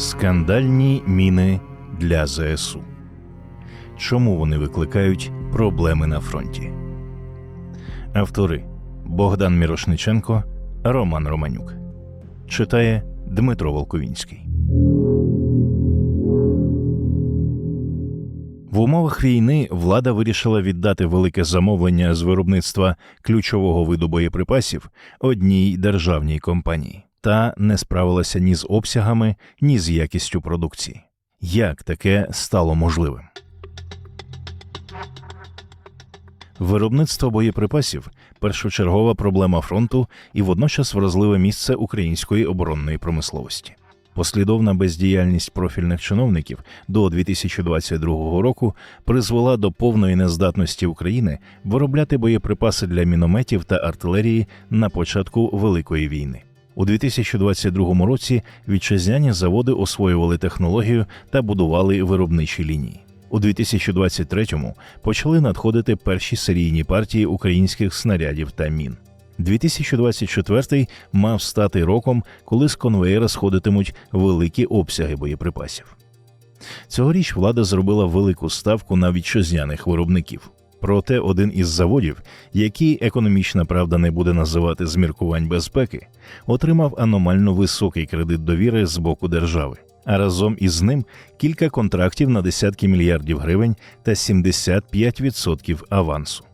Скандальні міни для ЗСУ. Чому вони викликають проблеми на фронті? Автори Богдан Мірошниченко, Роман Романюк. Читає Дмитро Волковінський. В умовах війни влада вирішила віддати велике замовлення з виробництва ключового виду боєприпасів одній державній компанії та не справилася ні з обсягами, ні з якістю продукції. Як таке стало можливим? Виробництво боєприпасів першочергова проблема фронту і водночас вразливе місце української оборонної промисловості. Послідовна бездіяльність профільних чиновників до 2022 року призвела до повної нездатності України виробляти боєприпаси для мінометів та артилерії на початку Великої війни. У 2022 році вітчизняні заводи освоювали технологію та будували виробничі лінії. У 2023-му почали надходити перші серійні партії українських снарядів та мін. 2024 мав стати роком, коли з конвеєра сходитимуть великі обсяги боєприпасів. Цьогоріч влада зробила велику ставку на вітчизняних виробників. Проте один із заводів, який економічна правда не буде називати з міркувань безпеки, отримав аномально високий кредит довіри з боку держави, а разом із ним кілька контрактів на десятки мільярдів гривень та 75% авансу.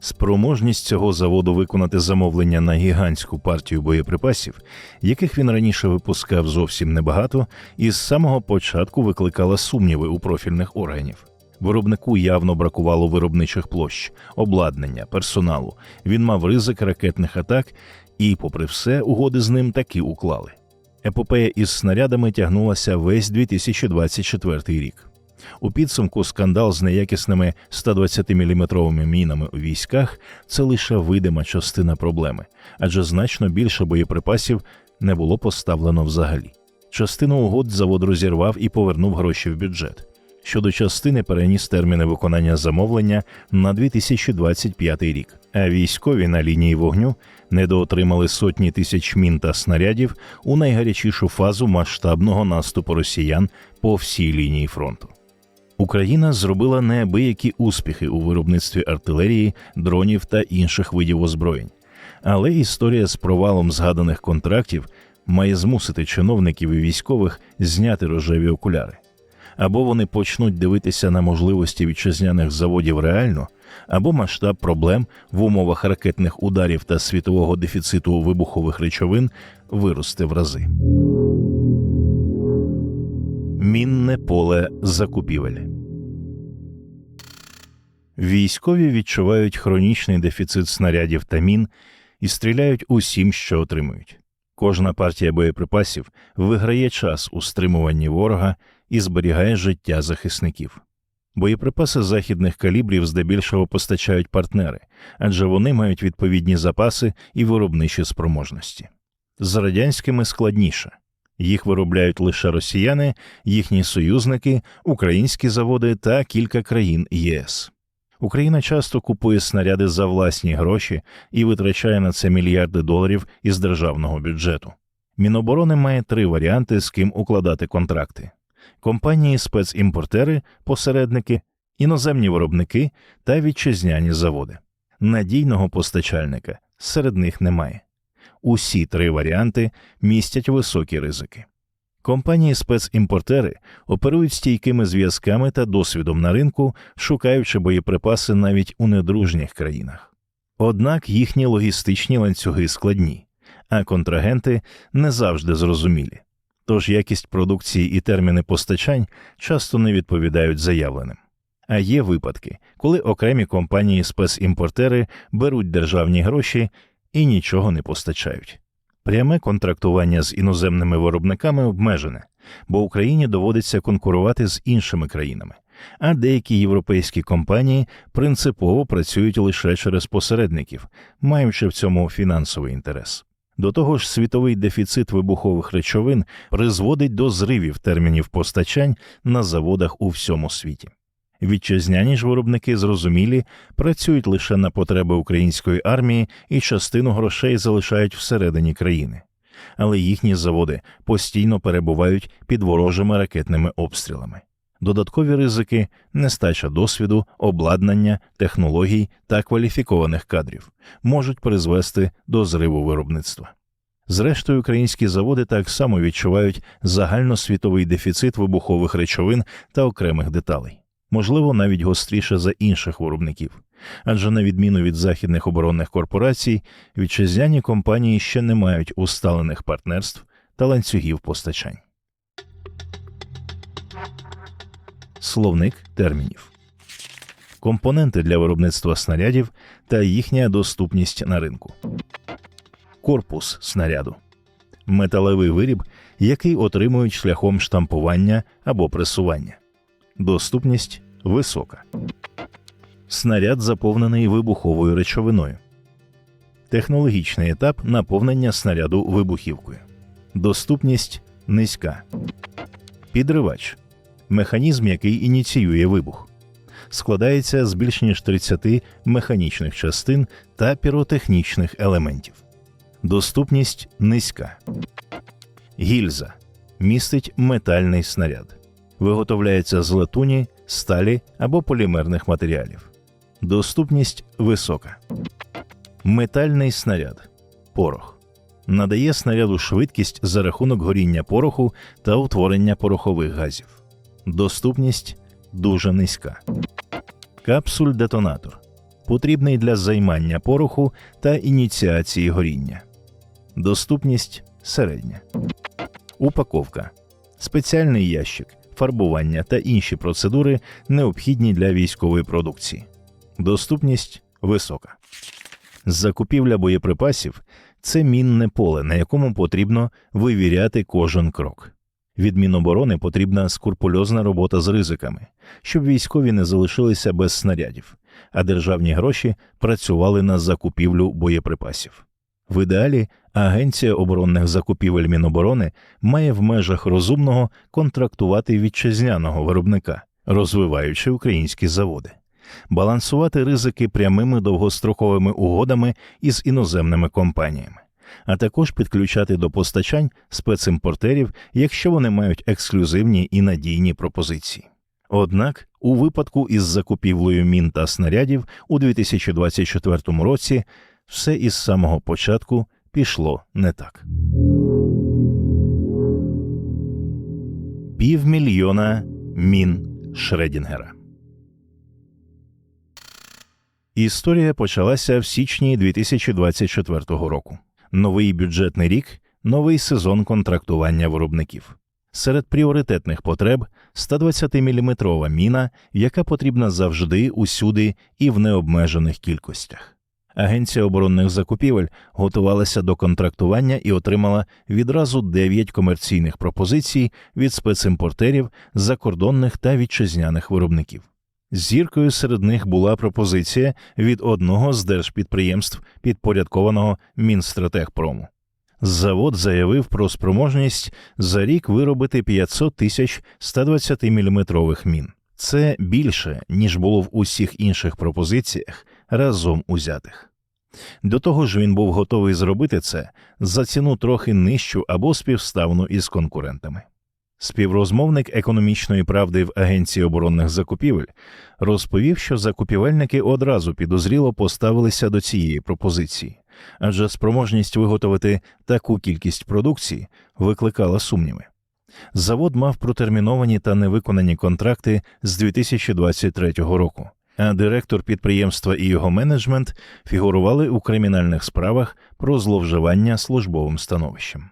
Спроможність цього заводу виконати замовлення на гігантську партію боєприпасів, яких він раніше випускав зовсім небагато, із самого початку викликала сумніви у профільних органів. Виробнику явно бракувало виробничих площ, обладнання, персоналу. Він мав ризик ракетних атак, і, попри все, угоди з ним таки уклали. Епопея із снарядами тягнулася весь 2024 рік. У підсумку скандал з неякісними 120-мм мінами у військах це лише видима частина проблеми, адже значно більше боєприпасів не було поставлено взагалі. Частину угод завод розірвав і повернув гроші в бюджет. Щодо частини переніс терміни виконання замовлення на 2025 рік, а військові на лінії вогню недоотримали сотні тисяч мін та снарядів у найгарячішу фазу масштабного наступу росіян по всій лінії фронту. Україна зробила неабиякі успіхи у виробництві артилерії, дронів та інших видів озброєнь. Але історія з провалом згаданих контрактів має змусити чиновників і військових зняти рожеві окуляри. Або вони почнуть дивитися на можливості вітчизняних заводів реально, або масштаб проблем в умовах ракетних ударів та світового дефіциту вибухових речовин виросте в рази. Мінне поле закупівель. Військові відчувають хронічний дефіцит снарядів та мін і стріляють усім, що отримують. Кожна партія боєприпасів виграє час у стримуванні ворога і зберігає життя захисників. Боєприпаси західних калібрів здебільшого постачають партнери, адже вони мають відповідні запаси і виробничі спроможності. З радянськими складніше. Їх виробляють лише росіяни, їхні союзники, українські заводи та кілька країн ЄС. Україна часто купує снаряди за власні гроші і витрачає на це мільярди доларів із державного бюджету. Міноборони має три варіанти, з ким укладати контракти: компанії спецімпортери, посередники, іноземні виробники та вітчизняні заводи. Надійного постачальника серед них немає. Усі три варіанти містять високі ризики. Компанії спецімпортери оперують стійкими зв'язками та досвідом на ринку, шукаючи боєприпаси навіть у недружніх країнах. Однак їхні логістичні ланцюги складні, а контрагенти не завжди зрозумілі. Тож якість продукції і терміни постачань часто не відповідають заявленим. А є випадки, коли окремі компанії спецімпортери беруть державні гроші і нічого не постачають. Пряме контрактування з іноземними виробниками обмежене, бо Україні доводиться конкурувати з іншими країнами, а деякі європейські компанії принципово працюють лише через посередників, маючи в цьому фінансовий інтерес. До того ж, світовий дефіцит вибухових речовин призводить до зривів термінів постачань на заводах у всьому світі. Вітчизняні ж виробники зрозумілі, працюють лише на потреби української армії і частину грошей залишають всередині країни. але їхні заводи постійно перебувають під ворожими ракетними обстрілами. Додаткові ризики нестача досвіду, обладнання, технологій та кваліфікованих кадрів можуть призвести до зриву виробництва. Зрештою, українські заводи так само відчувають загальносвітовий дефіцит вибухових речовин та окремих деталей, можливо, навіть гостріше за інших виробників. Адже на відміну від західних оборонних корпорацій, вітчизняні компанії ще не мають усталених партнерств та ланцюгів постачань. Словник термінів компоненти для виробництва снарядів та їхня доступність на ринку. Корпус снаряду металевий виріб, який отримують шляхом штампування або пресування. Доступність висока. Снаряд заповнений вибуховою речовиною. Технологічний етап наповнення снаряду вибухівкою. Доступність низька. Підривач механізм, який ініціює вибух. Складається з більш ніж 30 механічних частин та піротехнічних елементів. Доступність низька. Гільза містить метальний снаряд. Виготовляється з латуні, сталі або полімерних матеріалів. Доступність висока. Метальний снаряд порох надає снаряду швидкість за рахунок горіння пороху та утворення порохових газів. Доступність дуже низька. Капсуль-детонатор потрібний для займання пороху та ініціації горіння. Доступність середня. Упаковка спеціальний ящик, фарбування та інші процедури необхідні для військової продукції. Доступність висока. Закупівля боєприпасів це мінне поле, на якому потрібно вивіряти кожен крок. Від Міноборони потрібна скурпульозна робота з ризиками, щоб військові не залишилися без снарядів, а державні гроші працювали на закупівлю боєприпасів. В ідеалі Агенція оборонних закупівель Міноборони має в межах розумного контрактувати вітчизняного виробника, розвиваючи українські заводи, балансувати ризики прямими довгостроковими угодами із іноземними компаніями а також підключати до постачань спецімпортерів, якщо вони мають ексклюзивні і надійні пропозиції. Однак, у випадку із закупівлею мін та снарядів у 2024 році все із самого початку пішло не так. Півмільйона мін Шредінгера. Історія почалася в січні 2024 року новий бюджетний рік, новий сезон контрактування виробників. Серед пріоритетних потреб 120-мм міна, яка потрібна завжди, усюди і в необмежених кількостях. Агенція оборонних закупівель готувалася до контрактування і отримала відразу 9 комерційних пропозицій від спецімпортерів, закордонних та вітчизняних виробників. Зіркою серед них була пропозиція від одного з держпідприємств, підпорядкованого Мінстратегпрому. Завод заявив про спроможність за рік виробити 500 тисяч 120-мм мін. Це більше, ніж було в усіх інших пропозиціях разом узятих. До того ж, він був готовий зробити це за ціну трохи нижчу або співставну із конкурентами. Співрозмовник економічної правди в Агенції оборонних закупівель розповів, що закупівельники одразу підозріло поставилися до цієї пропозиції, адже спроможність виготовити таку кількість продукції викликала сумніви. Завод мав протерміновані та невиконані контракти з 2023 року, а директор підприємства і його менеджмент фігурували у кримінальних справах про зловживання службовим становищем.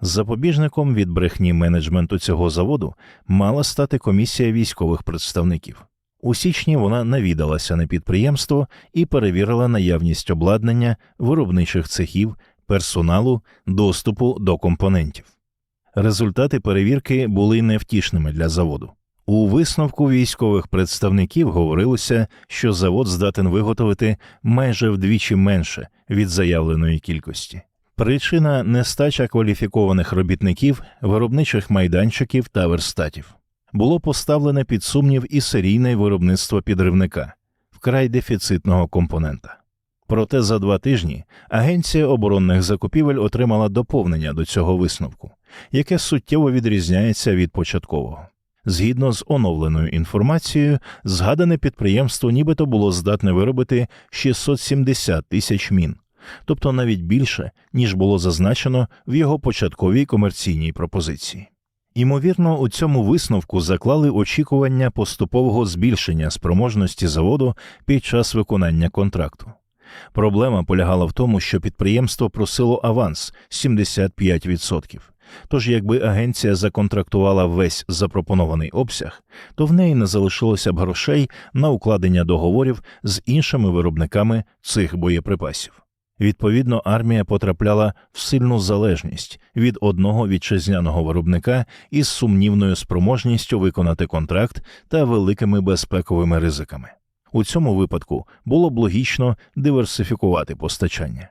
Запобіжником від брехні менеджменту цього заводу мала стати комісія військових представників. У січні вона навідалася на підприємство і перевірила наявність обладнання, виробничих цехів, персоналу, доступу до компонентів. Результати перевірки були невтішними для заводу. У висновку військових представників говорилося, що завод здатен виготовити майже вдвічі менше від заявленої кількості. Причина нестача кваліфікованих робітників, виробничих майданчиків та верстатів. Було поставлене під сумнів і серійне виробництво підривника вкрай дефіцитного компонента. Проте за два тижні Агенція оборонних закупівель отримала доповнення до цього висновку, яке суттєво відрізняється від початкового. Згідно з оновленою інформацією, згадане підприємство нібито було здатне виробити 670 тисяч мін, тобто навіть більше, ніж було зазначено в його початковій комерційній пропозиції. Імовірно, у цьому висновку заклали очікування поступового збільшення спроможності заводу під час виконання контракту. Проблема полягала в тому, що підприємство просило аванс 75%. Тож, якби агенція законтрактувала весь запропонований обсяг, то в неї не залишилося б грошей на укладення договорів з іншими виробниками цих боєприпасів. Відповідно, армія потрапляла в сильну залежність від одного вітчизняного виробника із сумнівною спроможністю виконати контракт та великими безпековими ризиками. У цьому випадку було б логічно диверсифікувати постачання.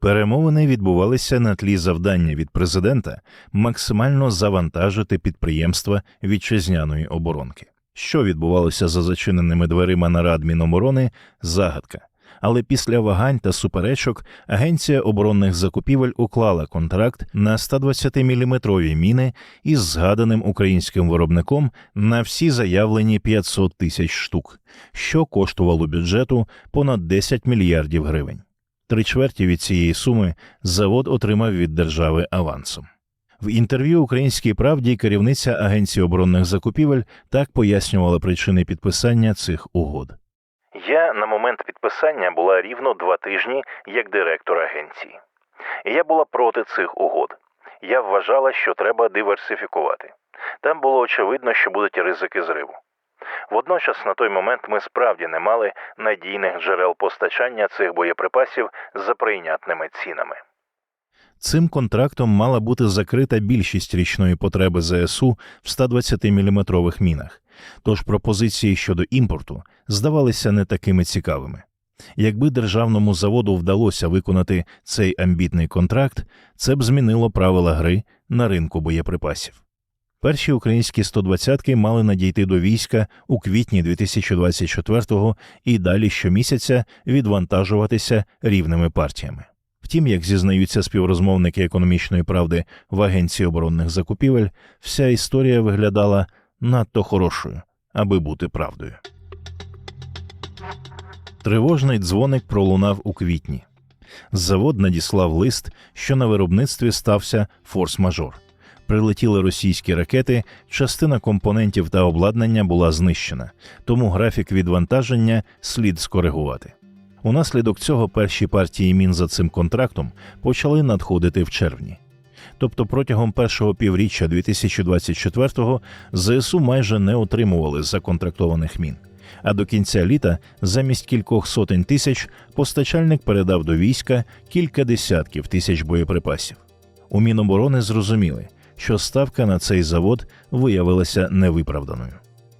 Перемовини відбувалися на тлі завдання від президента максимально завантажити підприємства вітчизняної оборонки. Що відбувалося за зачиненими дверима нарад Міноборони – загадка. Але після вагань та суперечок Агенція оборонних закупівель уклала контракт на 120-мм міни із згаданим українським виробником на всі заявлені 500 тисяч штук, що коштувало бюджету понад 10 мільярдів гривень. Три чверті від цієї суми завод отримав від держави авансом. В інтерв'ю Українській правді керівниця Агенції оборонних закупівель так пояснювала причини підписання цих угод. Момент підписання була рівно два тижні як директор агенції. І я була проти цих угод. Я вважала, що треба диверсифікувати. Там було очевидно, що будуть ризики зриву. Водночас на той момент ми справді не мали надійних джерел постачання цих боєприпасів за прийнятними цінами. Цим контрактом мала бути закрита більшість річної потреби ЗСУ в 120-мм мінах, тож пропозиції щодо імпорту здавалися не такими цікавими. Якби державному заводу вдалося виконати цей амбітний контракт, це б змінило правила гри на ринку боєприпасів. Перші українські 120-ки мали надійти до війська у квітні 2024-го і далі щомісяця відвантажуватися рівними партіями. Втім, як зізнаються співрозмовники економічної правди в Агенції оборонних закупівель, вся історія виглядала надто хорошою, аби бути правдою. Тривожний дзвоник пролунав у квітні. Завод надіслав лист, що на виробництві стався форс-мажор. Прилетіли російські ракети, частина компонентів та обладнання була знищена, тому графік відвантаження слід скоригувати. Унаслідок цього перші партії мін за цим контрактом почали надходити в червні. Тобто протягом першого півріччя 2024-го ЗСУ майже не отримували законтрактованих мін. А до кінця літа замість кількох сотень тисяч постачальник передав до війська кілька десятків тисяч боєприпасів. У Міноборони зрозуміли, що ставка на цей завод виявилася невиправданою.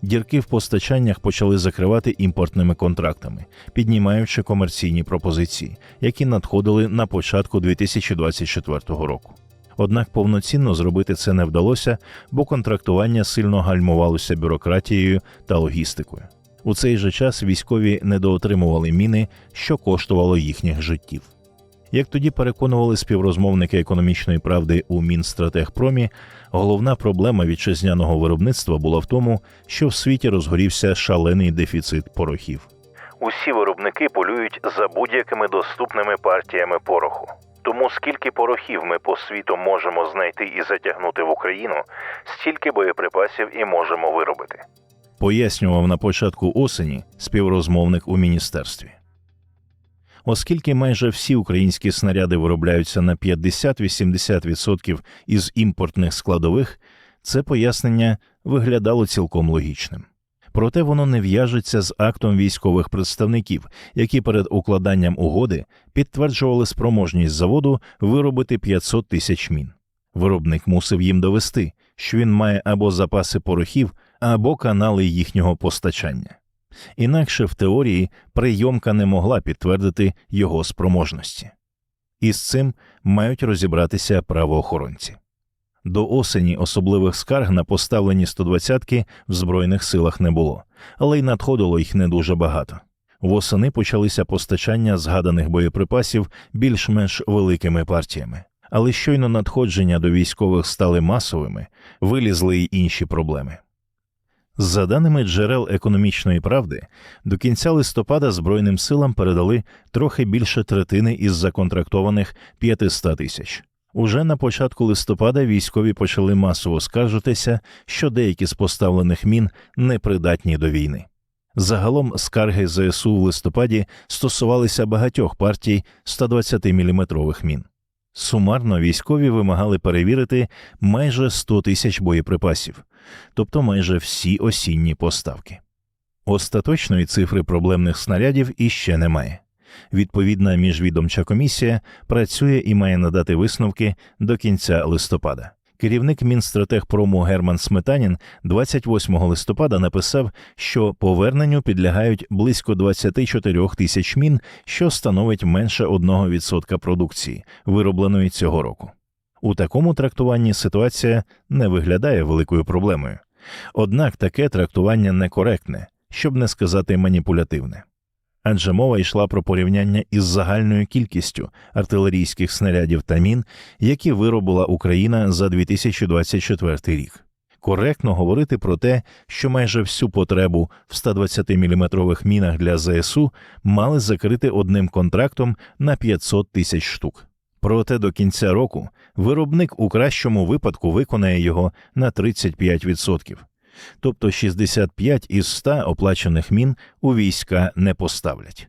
Дірки в постачаннях почали закривати імпортними контрактами, піднімаючи комерційні пропозиції, які надходили на початку 2024 року. Однак повноцінно зробити це не вдалося, бо контрактування сильно гальмувалося бюрократією та логістикою. У цей же час військові недоотримували міни, що коштувало їхніх життів. Як тоді переконували співрозмовники економічної правди у Мінстратегпромі, головна проблема вітчизняного виробництва була в тому, що в світі розгорівся шалений дефіцит порохів. Усі виробники полюють за будь-якими доступними партіями пороху. Тому скільки порохів ми по світу можемо знайти і затягнути в Україну, стільки боєприпасів і можемо виробити. Пояснював на початку осені співрозмовник у міністерстві. Оскільки майже всі українські снаряди виробляються на 50-80% із імпортних складових, це пояснення виглядало цілком логічним. Проте воно не в'яжеться з актом військових представників, які перед укладанням угоди підтверджували спроможність заводу виробити 500 тисяч мін. Виробник мусив їм довести, що він має або запаси порохів, або канали їхнього постачання. Інакше в теорії прийомка не могла підтвердити його спроможності. І з цим мають розібратися правоохоронці. До осені особливих скарг на поставлені 120-ки в Збройних силах не було, але й надходило їх не дуже багато. Восени почалися постачання згаданих боєприпасів більш-менш великими партіями. Але щойно надходження до військових стали масовими, вилізли й інші проблеми. За даними джерел економічної правди, до кінця листопада Збройним силам передали трохи більше третини із законтрактованих 500 тисяч. Уже на початку листопада військові почали масово скаржитися, що деякі з поставлених мін непридатні до війни. Загалом скарги ЗСУ в листопаді стосувалися багатьох партій 120-мм мін. Сумарно військові вимагали перевірити майже 100 тисяч боєприпасів, тобто майже всі осінні поставки. Остаточної цифри проблемних снарядів іще немає. Відповідна міжвідомча комісія працює і має надати висновки до кінця листопада. Керівник Мінстратегпрому Герман Сметанін 28 листопада написав, що поверненню підлягають близько 24 тисяч мін, що становить менше 1% продукції, виробленої цього року. У такому трактуванні ситуація не виглядає великою проблемою. Однак таке трактування некоректне, щоб не сказати маніпулятивне. Адже мова йшла про порівняння із загальною кількістю артилерійських снарядів та мін, які виробила Україна за 2024 рік. Коректно говорити про те, що майже всю потребу в 120-мм мінах для ЗСУ мали закрити одним контрактом на 500 тисяч штук. Проте до кінця року виробник у кращому випадку виконає його на 35%. Тобто 65 із 100 оплачених мін у війська не поставлять.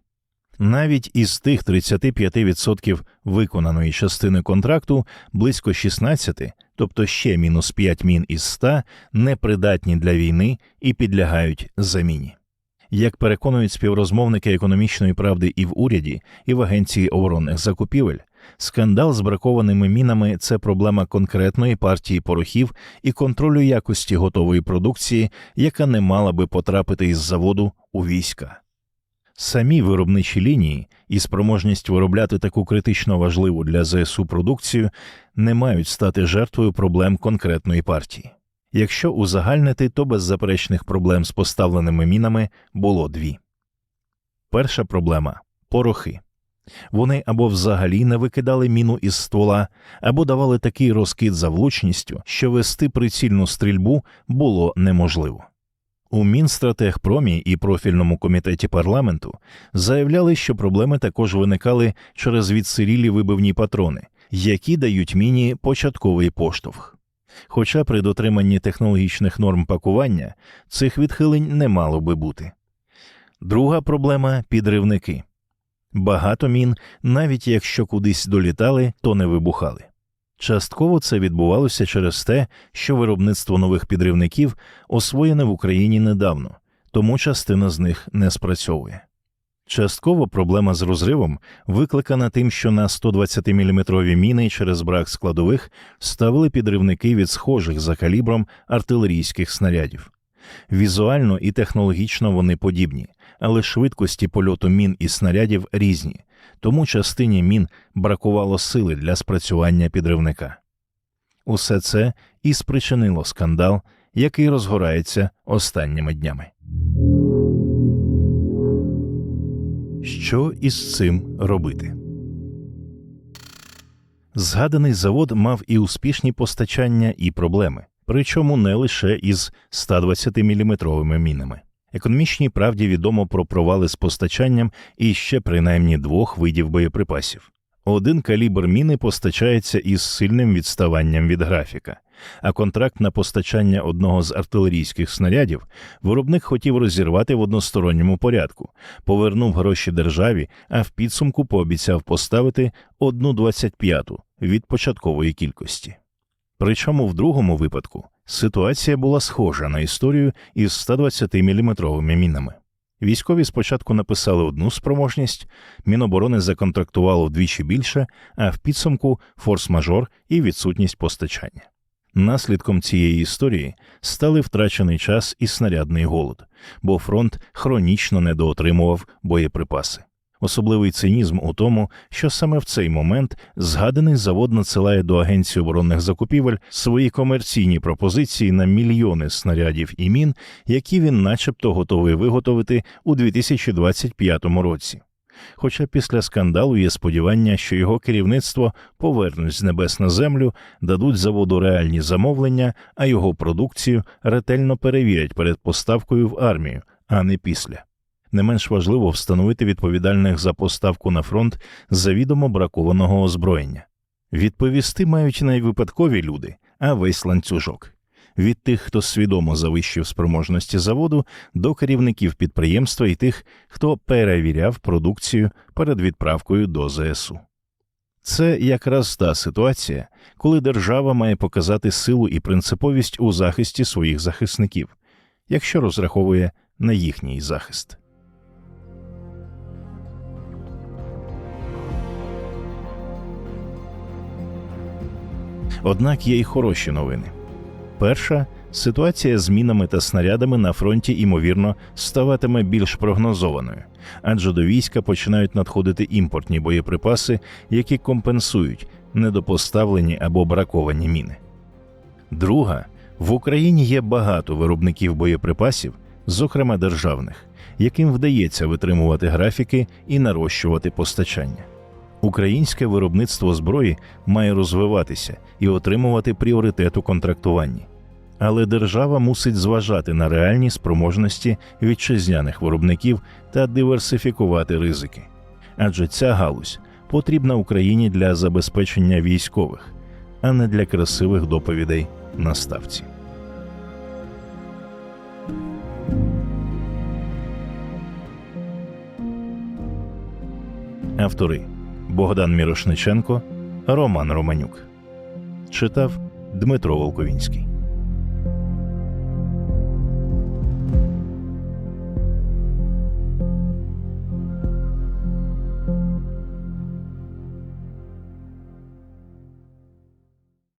Навіть із тих 35% виконаної частини контракту близько 16, тобто ще мінус 5 мін із 100, непридатні для війни і підлягають заміні. Як переконують співрозмовники економічної правди і в уряді, і в Агенції оборонних закупівель, скандал з бракованими мінами це проблема конкретної партії порохів і контролю якості готової продукції, яка не мала би потрапити із заводу у війська. Самі виробничі лінії і спроможність виробляти таку критично важливу для ЗСУ продукцію не мають стати жертвою проблем конкретної партії. Якщо узагальнити, то беззаперечних проблем з поставленими мінами було дві. Перша проблема порохи. Вони або взагалі не викидали міну із ствола, або давали такий розкид за влучністю, що вести прицільну стрільбу було неможливо. У Мінстратегпромі і профільному комітеті парламенту заявляли, що проблеми також виникали через відсирілі вибивні патрони, які дають міні початковий поштовх. Хоча при дотриманні технологічних норм пакування цих відхилень не мало би бути. Друга проблема підривники. Багато мін, навіть якщо кудись долітали, то не вибухали. Частково це відбувалося через те, що виробництво нових підривників освоєне в Україні недавно, тому частина з них не спрацьовує. Частково проблема з розривом викликана тим, що на 120-мм міни через брак складових ставили підривники від схожих за калібром артилерійських снарядів. Візуально і технологічно вони подібні, але швидкості польоту мін і снарядів різні, тому частині мін бракувало сили для спрацювання підривника. Усе це і спричинило скандал, який розгорається останніми днями. Що із цим робити? Згаданий завод мав і успішні постачання, і проблеми, причому не лише із 120-мм мінами. Економічній правді відомо про провали з постачанням і ще принаймні двох видів боєприпасів. Один калібр міни постачається із сильним відставанням від графіка, а контракт на постачання одного з артилерійських снарядів виробник хотів розірвати в односторонньому порядку, повернув гроші державі, а в підсумку пообіцяв поставити одну двадцять п'яту від початкової кількості. Причому в другому випадку ситуація була схожа на історію із 120-мм мінами. Військові спочатку написали одну спроможність, Міноборони законтрактувало вдвічі більше, а в підсумку форс-мажор і відсутність постачання. Наслідком цієї історії стали втрачений час і снарядний голод, бо фронт хронічно недоотримував боєприпаси. Особливий цинізм у тому, що саме в цей момент згаданий завод надсилає до Агенції оборонних закупівель свої комерційні пропозиції на мільйони снарядів і мін, які він начебто готовий виготовити у 2025 році. Хоча після скандалу є сподівання, що його керівництво повернуть з небес на землю, дадуть заводу реальні замовлення, а його продукцію ретельно перевірять перед поставкою в армію, а не після. Не менш важливо встановити відповідальних за поставку на фронт завідомо бракованого озброєння. Відповісти мають не випадкові люди, а весь ланцюжок. Від тих, хто свідомо завищив спроможності заводу, до керівників підприємства і тих, хто перевіряв продукцію перед відправкою до ЗСУ. Це якраз та ситуація, коли держава має показати силу і принциповість у захисті своїх захисників, якщо розраховує на їхній захист. Однак є й хороші новини. Перша ситуація з мінами та снарядами на фронті, ймовірно, ставатиме більш прогнозованою, адже до війська починають надходити імпортні боєприпаси, які компенсують недопоставлені або браковані міни. Друга в Україні є багато виробників боєприпасів, зокрема державних, яким вдається витримувати графіки і нарощувати постачання. Українське виробництво зброї має розвиватися і отримувати пріоритет у контрактуванні. Але держава мусить зважати на реальні спроможності вітчизняних виробників та диверсифікувати ризики. Адже ця галузь потрібна Україні для забезпечення військових, а не для красивих доповідей на ставці. Автори Богдан Мірошниченко, Роман Романюк. Читав Дмитро Волковінський.